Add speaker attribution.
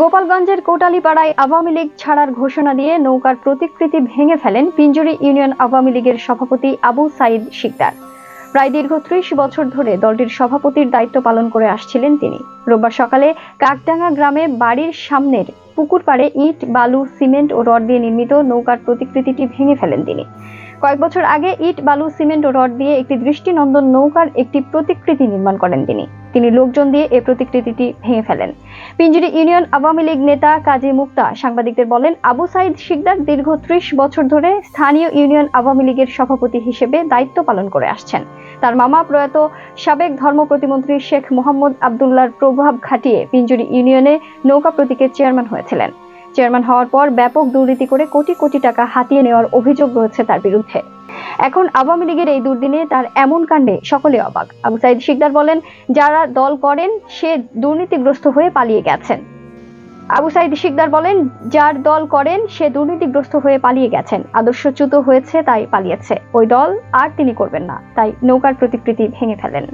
Speaker 1: গোপালগঞ্জের কোটালীপাড়ায় আওয়ামী লীগ ছাড়ার ঘোষণা দিয়ে নৌকার প্রতিকৃতি ভেঙে ফেলেন পিঞ্জুরি ইউনিয়ন আওয়ামী লীগের সভাপতি আবু সাইদ শিকদার। প্রায় দীর্ঘ ত্রিশ বছর ধরে দলটির সভাপতির দায়িত্ব পালন করে আসছিলেন তিনি। রোববার সকালে কাকডাঙ্গা গ্রামে বাড়ির সামনের পুকুর পাড়ে ইট, বালু, সিমেন্ট ও রড দিয়ে নির্মিত নৌকার প্রতিকৃতিটি ভেঙে ফেলেন তিনি। কয়েক বছর আগে ইট, বালু, সিমেন্ট ও রড দিয়ে একটি দৃষ্টিনন্দন নৌকার একটি প্রতিকৃতি নির্মাণ করেন তিনি। তিনি লোকজন দিয়ে এই প্রতিকৃতিটি ভেঙে ফেলেন। পিঞ্জুরি ইউনিয়ন আওয়ামী লীগ নেতা কাজী মুক্তা সাংবাদিকদের বলেন, আবু সাইদ শিকদার দীর্ঘ ত্রিশ বছর ধরে স্থানীয় ইউনিয়ন আওয়ামী লীগের সভাপতি হিসেবে দায়িত্ব পালন করে আসছেন। তার মামা প্রয়াত সাবেক ধর্ম প্রতিমন্ত্রী শেখ মোহাম্মদ আবদুল্লাহর প্রভাব খাটিয়ে পিঞ্জুরি ইউনিয়নে নৌকা প্রতীকের চেয়ারম্যান হয়েছিলেন। চেয়ারম্যান হওয়ার পর ব্যাপক দুর্নীতি করে কোটি কোটি টাকা হাতিয়ে নেওয়ার অভিযোগ রয়েছে তার বিরুদ্ধে। এখন আওয়ামী লীগের এই দুর্দিনে তার এমন কাণ্ডে সকলে অবাক। আবু সাইদ শিকদার বলেন, যারা দল করেন, সে দুর্নীতিগ্রস্ত হয়ে পালিয়ে গেছেন। আবু সাইদ শিকদার বলেন, যার দল করেন, সে দুর্নীতিগ্রস্ত হয়ে পালিয়ে গেছেন। আদর্শচ্যুত হয়েছে, তাই পালিয়েছে। ওই দল আর তিনি করবেন না। তাই নৌকার প্রতিকৃতি ভেঙে ফেলেন।